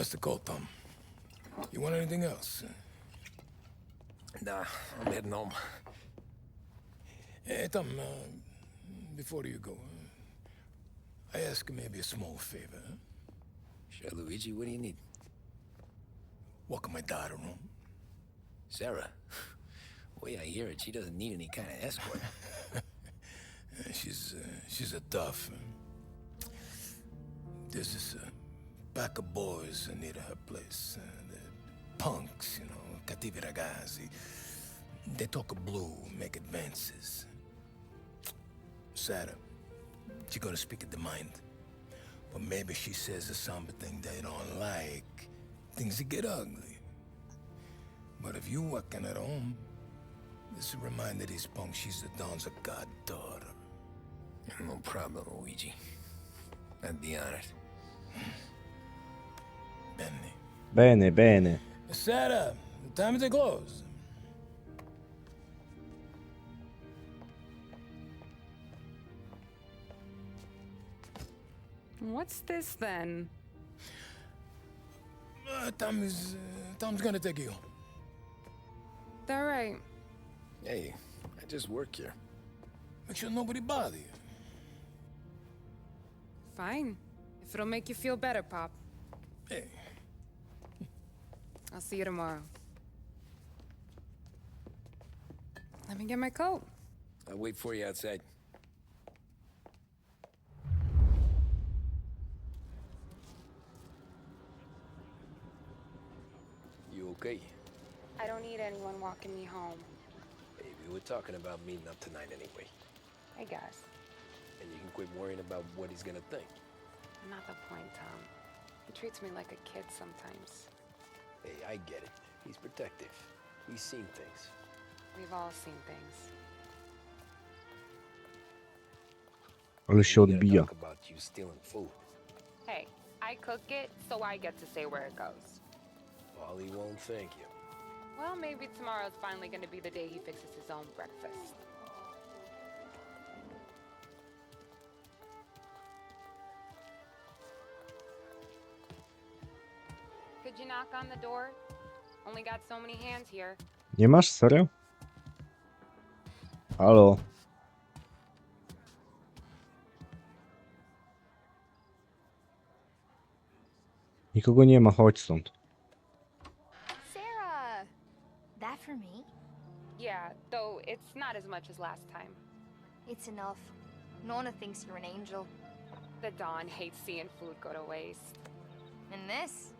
That's the cold thumb. You want anything else? Nah, I'm heading home. Hey, Tom, uh, before you go, uh, I ask maybe a small favor. huh? Sure, Luigi, what do you need? Walk my daughter home. Sarah? Way I hear it, she doesn't need any kind of escort. She's uh, she's a tough. uh, this uh, pack of boys near her place. Uh, they're punks, you know, cattivi ragazzi. They talk blue, make advances. Sarah, she gonna speak at the mind. But maybe she says something they don't like. Things get ugly. But if you working at home, this will remind these punks she's the Don's a goddaughter. no problem, Luigi. I'd be honored. Benny. Bene, bene. Sarah, time to close. What's this then? Uh, Tom is. Uh, Tom's gonna take you. All right. Hey, I just work here. Make sure nobody bother you. Fine. If it'll make you feel better, Pop. Hey, I'll see you tomorrow. Let me get my coat. I'll wait for you outside. You okay? I don't need anyone walking me home. Hey, we were talking about meeting up tonight anyway. I guess. And you can quit worrying about what he's gonna think. Not the point, Tom. He treats me like a kid sometimes. Hey, I get it. He's protective. He's seen things. We've all seen things. Ale się We gotta odbija. talk about you stealing food. Hey, I cook it, so I get to say where it goes. Wally won't thank you. Well, maybe tomorrow's finally gonna be the day he fixes his own breakfast. Could you knock on the door? Only got so many hands here. Nie masz? Serio? Halo? Nikogo nie ma, chodź stąd. Sarah! That for me? Yeah, though it's not as much as last time. It's enough. Nona thinks you're an angel. The Dawn hates seeing food go to waste. And this?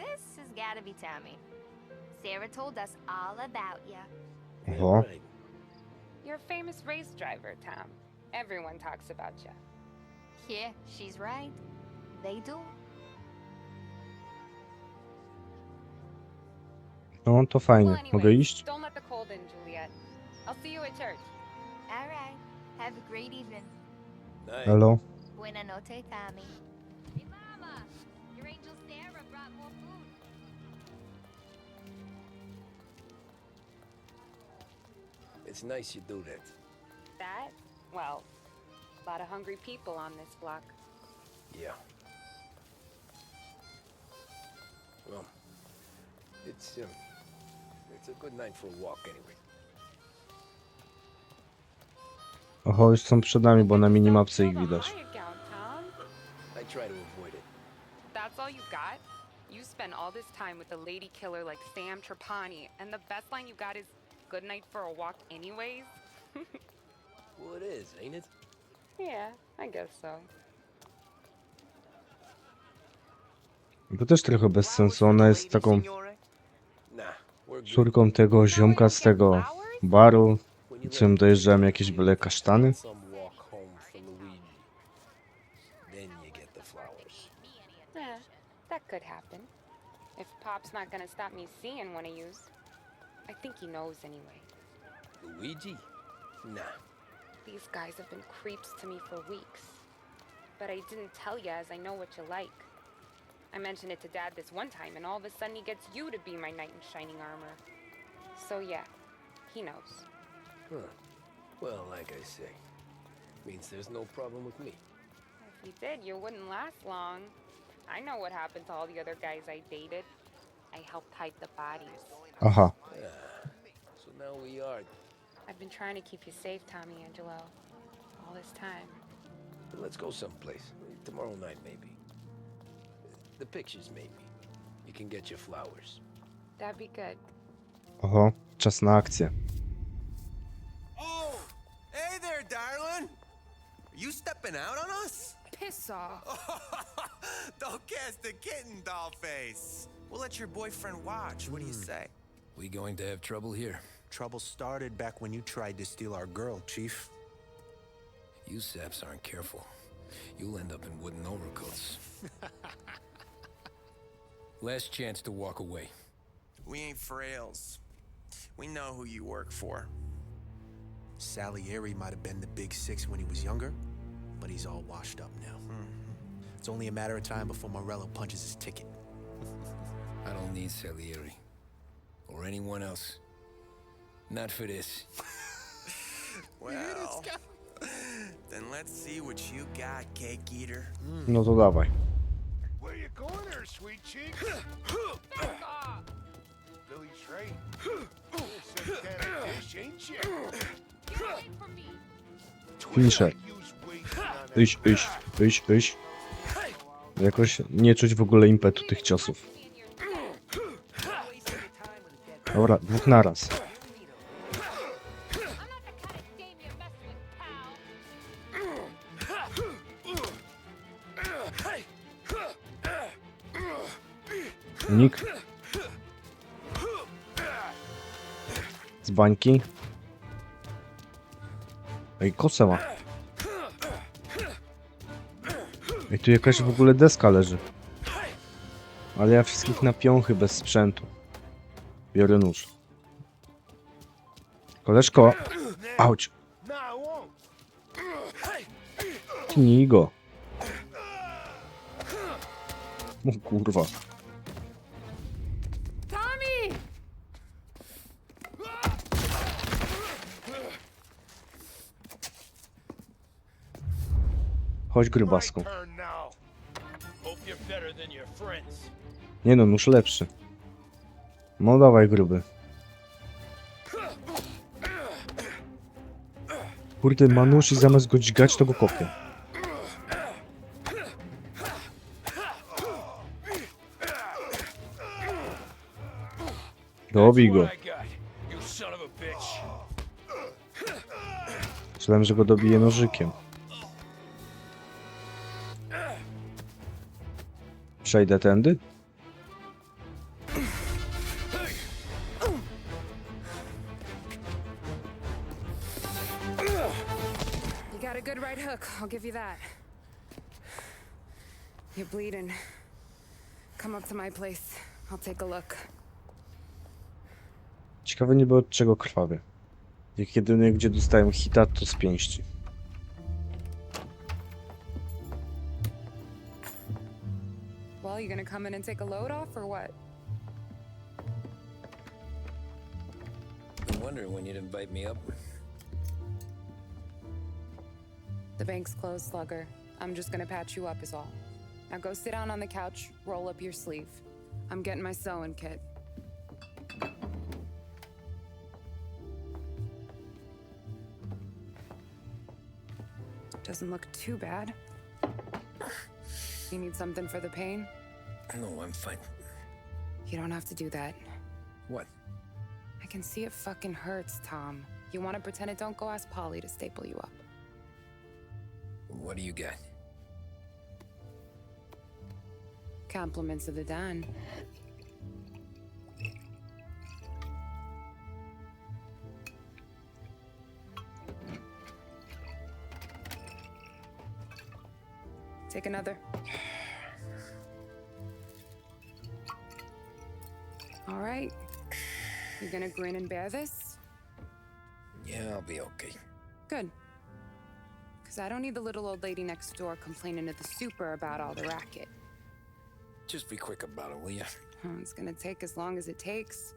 This has gotta be Tammy. Sarah told us all about you. Oho. Right. You're a famous race driver, Tom. Everyone talks about you. Yeah, she's right. They do. No to fajnie. Well, Mogę anyways, iść? Don't let the cold in, Juliet. I'll see you at church. Alright. Have a great evening. Night. Halo? Buena noche, Tammy. It's nice you do that. That? Well, a lot of hungry people on this block. Yeah. Well, it's um, it's a good night for a walk anyway. Oho, już są przed nami, bo na minimapce ich widać. high account, Tom. I try to avoid it. That's all you got? You spend all this time with a lady killer like Sam Trapani, and the best line you got is good night for a walk anyways? Well, it is, ain't it? Yeah, I guess so. To też trochę bez sensu. Ona jest taką córką tego ziomka z tego baru, im dojeżdżają jakieś byle kasztany. that could happen. If Pop's not gonna stop me seeing one of yous. I think he knows anyway. Luigi? Nah. These guys have been creeps to me for weeks. But I didn't tell you as I know what you like. I mentioned it to Dad this one time, and all of a sudden he gets you to be my knight in shining armor. So yeah, he knows. Huh. Well, like I say, means there's no problem with me. If he did, you wouldn't last long. I know what happened to all the other guys I dated. I helped hide the bodies. Aha. So now we are. I've been trying to keep you safe, Tommy Angelo, all this time. Let's go someplace. Tomorrow night, maybe. The pictures, maybe. You can get your flowers. That'd be good. Oho, czas na akcję. Oh, hey there, darling. Are you stepping out on us? Piss off. Don't cast a kitten, doll face. We'll let your boyfriend watch. What do you hmm. say? We going to have trouble here. Trouble started back when you tried to steal our girl, Chief. You saps aren't careful. You'll end up in wooden overcoats. Last chance to walk away. We ain't frails. We know who you work for. Salieri might have been the big six when he was younger, but he's all washed up now. Mm-hmm. It's only a matter of time before Morello punches his ticket. I don't need Salieri. Or anyone else. Not for this. Well, then let's see what you got, cake eater. No to dawaj. Where you going there, sweet cheeks? Billy's right. You're some kind of dish, ain't you? Iść, iść, iść, iść. Jakoś nie czuć w ogóle impetu tych ciosów. Dobra, dwóch naraz. Unik. Z bańki. Ej, kosę ma. Ej, tu jakaś w ogóle deska leży. Ale ja wszystkich na piąchy bez sprzętu. Biorę nóż. Koleżko. Auć. No. Tnij go. O kurwa. Your friends. Nie no, nóż lepszy. No dawaj gruby. Kurde, ma nóż i zamiast go dźgać, to go kopie. Dobij go. Myślałem, że go dobije nożykiem. Przejdę tędy? You got a good right hook, I'll give you that. You're bleeding. Come up to my place. I'll take a look. Ciekawe niby od czego krwawie. Jak jedynie gdzie dostałem hita to z pięści. You gonna come in and take a load off or what? Been wondering when you'd invite me up. The bank's closed, Slugger. I'm just gonna patch you up, is all. Now go sit down on the couch, roll up your sleeve. I'm getting my sewing kit. Doesn't look too bad. You need something for the pain? No, I'm fine. You don't have to do that. What? I can see it fucking hurts, Tom. You want to pretend it don't go ask Polly to staple you up. What do you get? Compliments of the Don. Take another. Right. You gonna grin and bear this? Yeah, I'll be okay. Good. Because I don't need the little old lady next door complaining to the super about all the racket. Just be quick about it, will ya? Oh, It's gonna take as long as it takes.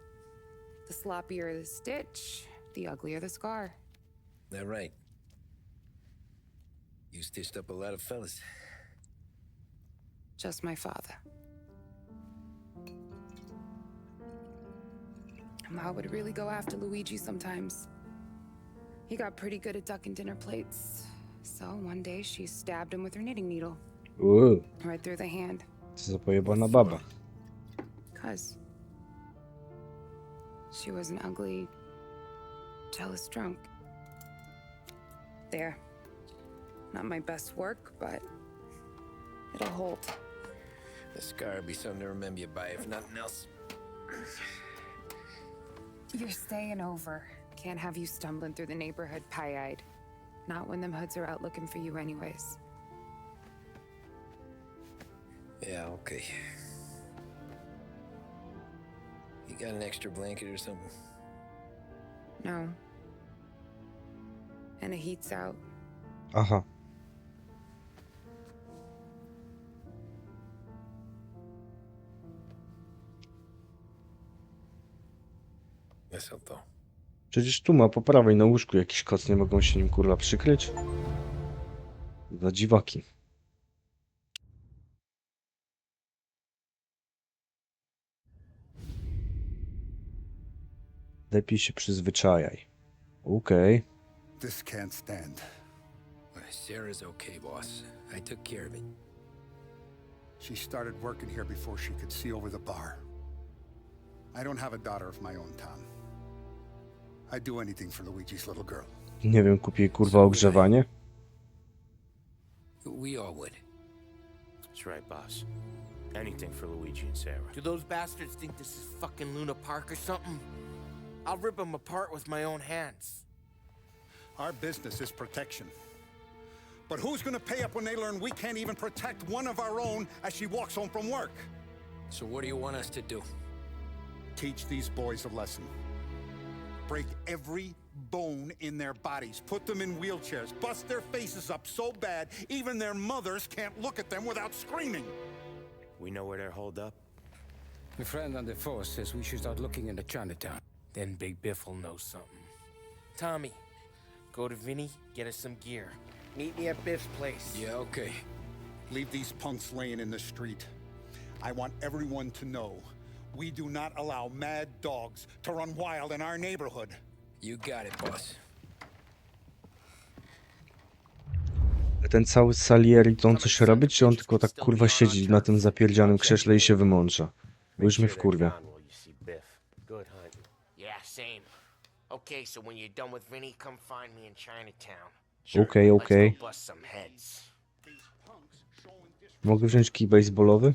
The sloppier the stitch, the uglier the scar. That right. You stitched up a lot of fellas. Just my father. Um, Ma would really go after Luigi sometimes. He got pretty good at ducking dinner plates. So one day she stabbed him with her knitting needle, Uuu, right through the hand. co za pojebana baba. Cause she was an ugly, jealous drunk. There. Not my best work, but it'll hold. The scar will be something to remember you by, if nothing else. You're staying over. Can't have you stumbling through the neighborhood pie-eyed. Not when them hoods are out looking for you anyways. Yeah, okay. You got an extra blanket or something? No. And the heat's out. Aha. Yes, to. Przecież tu ma po prawej na łóżku jakiś koc, nie mogą się nim kurwa przykryć? Za dziwaki. Lepiej się przyzwyczajaj. Okej. This can't stand. Sarah's okay, boss. I took care of it. She started working here before she could see over the bar. I don't have a daughter of my own, Tom. I'd do anything for Luigi's little girl. Nie wiem, kupię jej kurwa ogrzewanie? We all would. That's right, boss. Anything for Luigi and Sarah. Do those bastards think this is fucking Luna Park or something? I'll rip them apart with my own hands. Our business is protection. But who's gonna pay up when they learn we can't even protect one of our own as she walks home from work? So what do you want us to do? Teach these boys a lesson. Break every bone in their bodies, put them in wheelchairs, bust their faces up so bad even their mothers can't look at them without screaming. We know where they're holed up. My friend on the force says we should start looking into Chinatown. Then Big Biff will know something. Tommy, go to Vinny, get us some gear. Meet me at Biff's place. Yeah, okay. Leave these punks laying in the street. I want everyone to know we do not allow mad dogs to run wild in our neighborhood. You got it, boss. Ten cały Salieri to on coś robi, czy on tylko tak kurwa siedzi na tym zapierdzianym krześle i się wymądrza? Bo już mnie wkurwia. Okay, so when you're done with Vinny, come find me in Chinatown. Okej. Mogę wziąć kij baseballowy?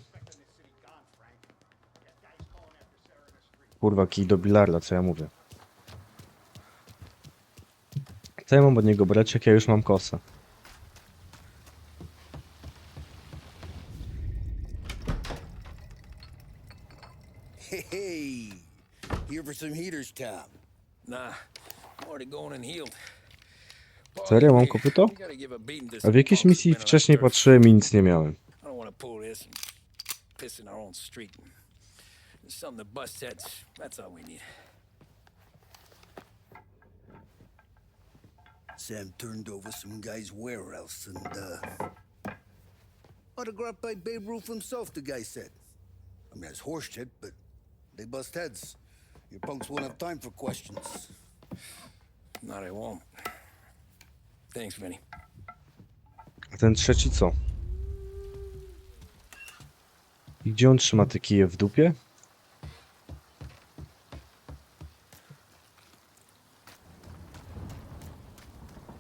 Kurwa, kij do bilarda, co ja mówię. Co ja mam od niego brać, jak ja już mam kosę? Hey, here for some heaters, Tom. Nah, already going and healed. Serio, mam kopyto? A beating to A w jakiejś misji wcześniej patrzyłem i nic nie miałem. I don't want to pull this and piss in our own street. Something to bust heads. That's all we need. Sam turned over some guy's warehouse and, uh. Autographed by Babe Ruth himself, the guy said. I mean, that's horse shit, but they bust heads. Your punks won't have time for questions. Not they won't. Thanks, Vinny. A ten trzeci co? I gdzie on trzyma te kije w dupie?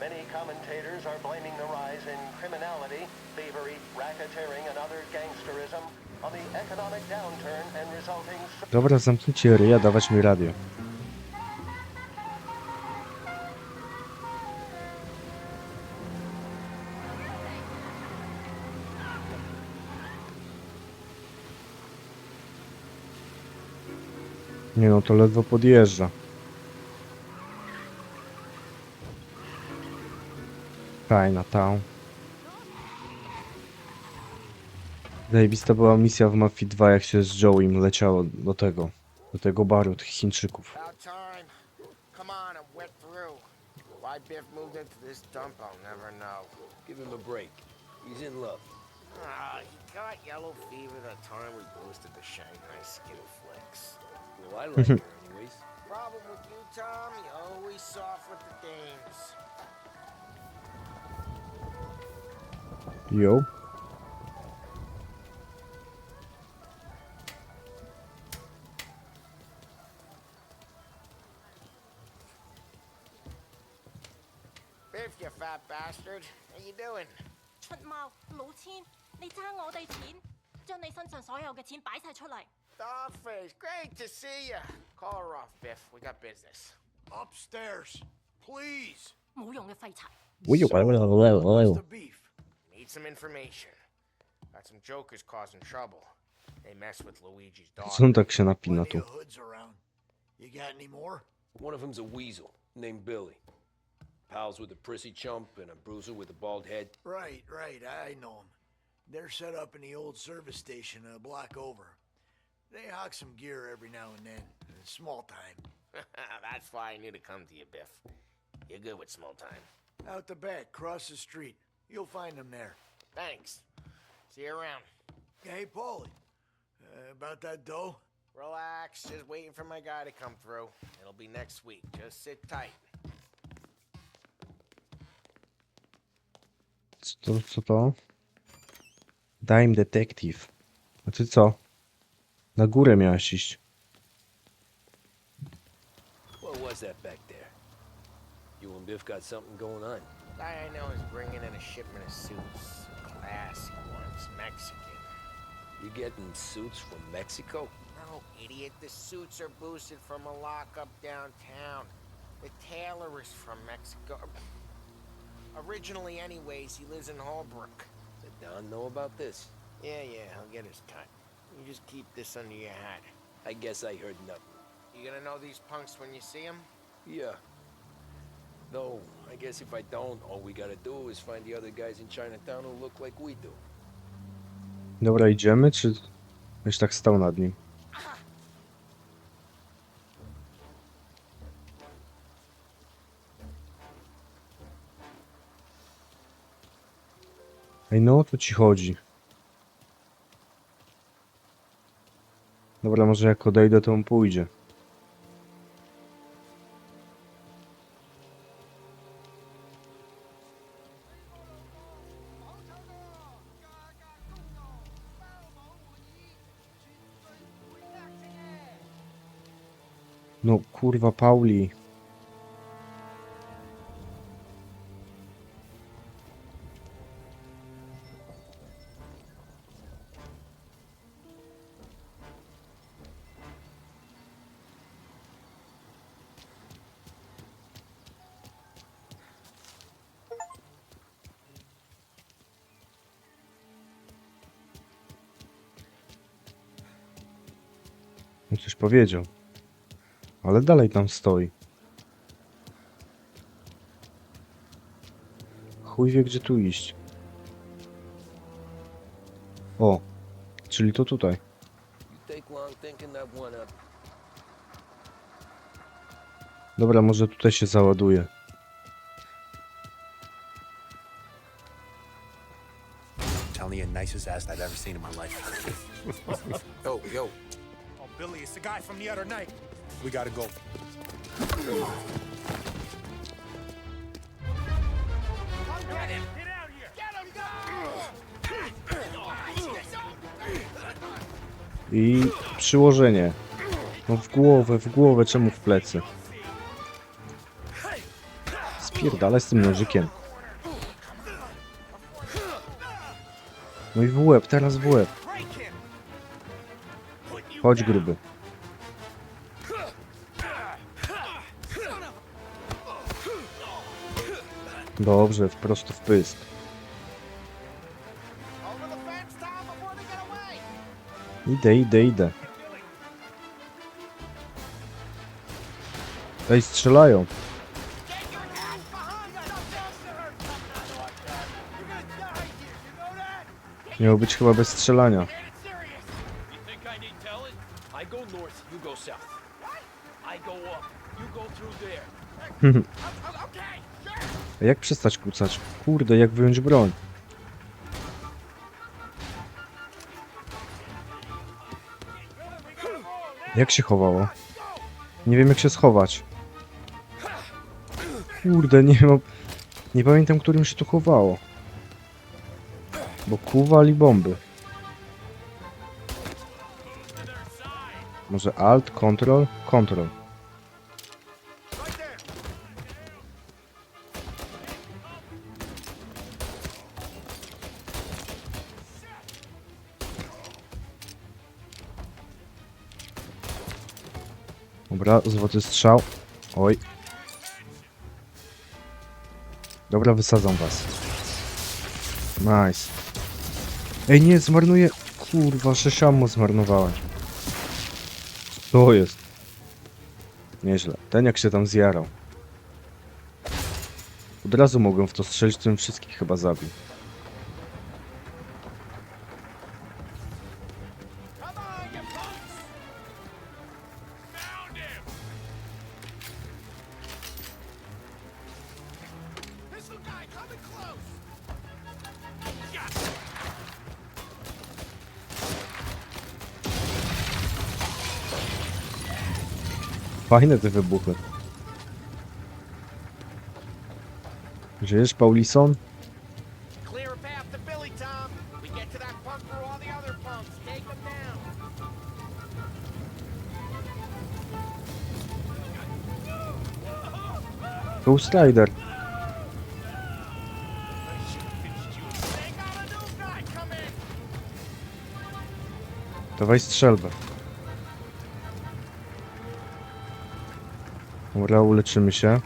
Many commentators are blaming the rise in criminality, thievery, racketeering, and other gangsterism on the economic downturn and resulting... Dobra, zamknijcie ryja, dawać mi radio. Nie no, to ledwo podjeżdża. Chinatown. Zajebista była misja w Mafii 2, jak się z Joeym leciało do tego, do tego baru tych Chińczyków. About time. Come on, I'm wet through. Why Biff moved into this dump, I'll never know. Give him a break. He's in love. Ah, he got yellow fever that time we boosted the Shanghai skin flicks. Well, I like her anyways. Problem with you, Tom, you always soft with the dames. Yo. Biff, you fat bastard. How you doing? 出猫老千，你争我哋钱，将你身上所有嘅钱摆晒出嚟。 Dogface, great to see you. Call her off, Biff. We got business. Upstairs, please. 冇用嘅废柴。 Need some information. Got some jokers causing trouble. They mess with Luigi's dog. Co on tak się napina tu? Hoods around. You got any more? One of them's a weasel named Billy. Pals with a prissy chump and a bruiser with a bald head. Right, right. I know them. They're set up in the old service station a block over. They hawk some gear every now and then. Small time. That's why I knew to come to you, Biff. You're good with small time. Out the back, cross the street. You'll find them there. Thanks. See you around. Hey, Paulie. Uh, about that dough? Relax. Just waiting for my guy to come through. It'll be next week. Just sit tight. Co to? Co to? Dime Detective. A ty co? Na górę miałeś iść. What was that back? You and Biff got something going on. Guy I know is bringing in a shipment of suits. Classy ones. Mexican. You getting suits from Mexico? No, idiot. The suits are boosted from a lockup downtown. The tailor is from Mexico. Originally, anyways, he lives in Holbrook. Did Don know about this? Yeah, yeah, he'll get his cut. You just keep this under your hat. I guess I heard nothing. You gonna know these punks when you see them? Yeah. Though, I guess if I don't, all we gotta do is find the other guys in Chinatown who look like we do. Dobra, idziemy, czy... Już tak stał nad nim. Ej, no co ci chodzi? Dobra, może jak odejdę, to on pójdzie. Kurwa, Pauli. Coś powiedział. Ale dalej tam stoi. Chuj wie gdzie tu iść. O, czyli to tutaj. You take long thinking that one up. Dobra, może tutaj się załaduje. Telling you, nicest ass I've ever seen in my life. Yo, yo. Oh, Billy, it's the guy from the other night. We gotta go. I przyłożenie. No w głowę, w głowę, czemu w plecy? Spierdalaj z tym nożykiem. No i w łeb, teraz w łeb. Chodź gruby. Dobrze, wprost w pysk. Idę, idę, idę. Ej, strzelają. Miało być chyba bez strzelania. Jak przestać kłócać? Kurde, jak wyjąć broń? Jak się chowało? Nie wiem jak się schować. Kurde, nie mam... Nie pamiętam, którym się to chowało. Bo kuwali bomby. Może Alt, Control? Control. Dobra, złoty strzał. Oj. Dobra, wysadzam was. Nice. Ej, nie, zmarnuję... Kurwa, szesiamo zmarnowałem. To jest. Nieźle. Ten jak się tam zjarał. Od razu mogłem w to strzelić, tym wszystkich chyba zabił. Fajne te wybuchy. Żyjesz, Paulison? A path to Billy, Tom. Dobra, uleczymy się.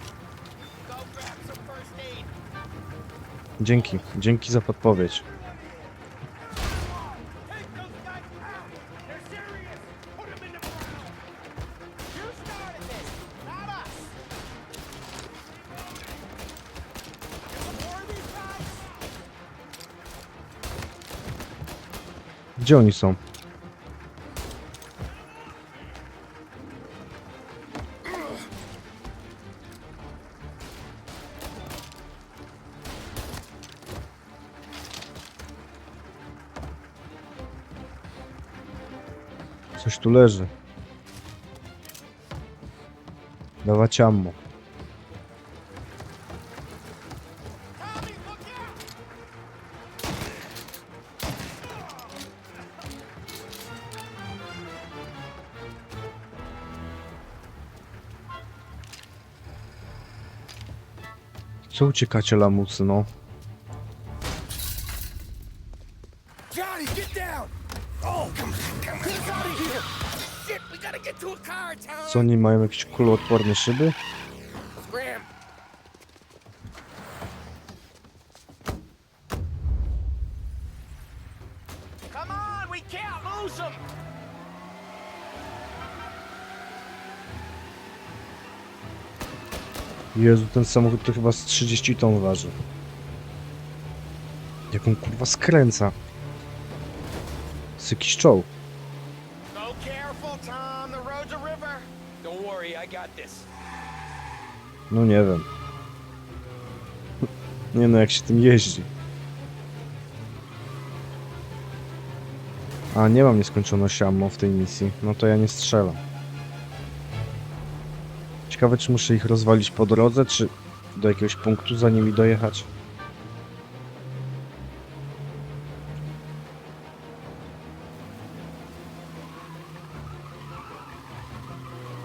Dzięki, dzięki za podpowiedź. Gdzie oni są? Tu leży. Dawać ammo. Co uciekacie lamusy, no? Co oni mają jakieś kuloodporne szyby? Jezu, ten samochód to chyba z 30 ton waży. Jak on kurwa skręca. Z jakiś czołg. Go careful, Tom. The road's a river. Don't worry, I got this. No nie wiem. Nie no, jak się tym jeździ. A, nie mam nieskończoności ammo w tej misji. No to ja nie strzelam. Ciekawe, czy muszę ich rozwalić po drodze, czy do jakiegoś punktu, za nimi dojechać.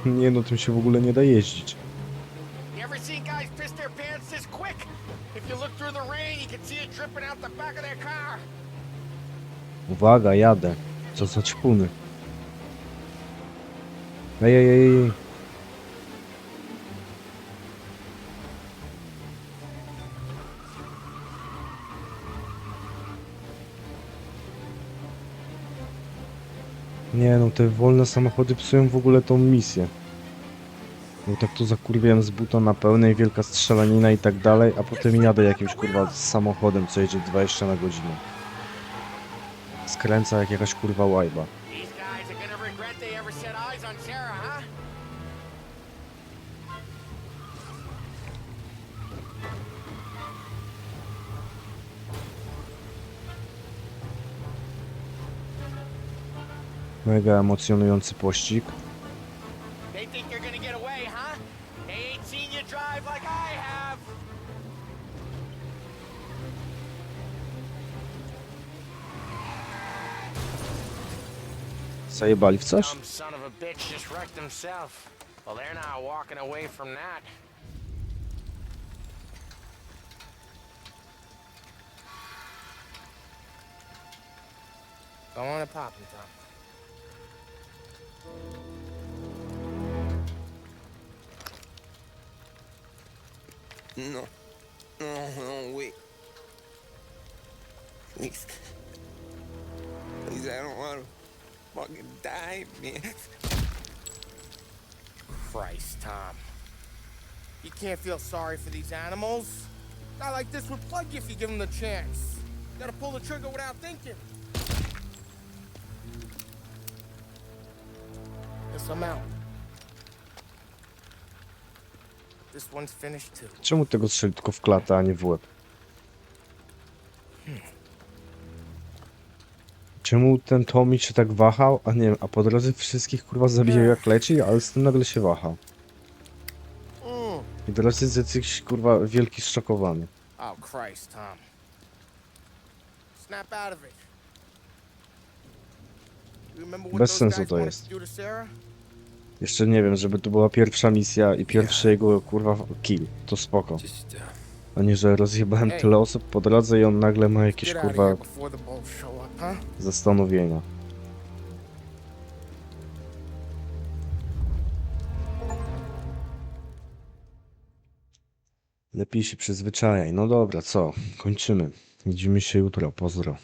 Nie no, tym się w ogóle nie da jeździć. Uwaga, jadę. Co za ćpuny. Ej, ej, ej, Nie no, te wolne samochody psują w ogóle tą misję. Bo tak tu zakurwiłem z buta na pełnej, wielka strzelanina i tak dalej, a potem jadę jakimś kurwa samochodem, co jedzie 20 na godzinę. Skręca jak jakaś kurwa łajba. They're not walking away from that. Go on and pop him, Tom. No. No, no, wait. Please. Please, I don't want to fucking die, man. Christ, Tom. You can't feel sorry for these animals. A guy like this would plug you if you give him the chance. You gotta pull the trigger without thinking. Yes, I'm out. This one's finished too. Czemu tego strzeli tylko w klatę, a nie w łeb? Czemu ten Tommy się tak wahał, a nie wiem, a po drodze wszystkich kurwa zabijał jak leci, ale z tym nagle się wahał. Mm. I teraz jest jakiś kurwa wielki zszokowany. Oh, Christ, Tom. Snap out of it. Bez sensu to jest. Jeszcze nie wiem, żeby to była pierwsza misja i pierwszy jego kurwa kill. To spoko. A nie, że rozjebałem tyle osób po drodze i on nagle ma jakieś kurwa zastanowienia. Lepiej się przyzwyczajaj. No dobra, co? Kończymy. Widzimy się jutro. Pozdro.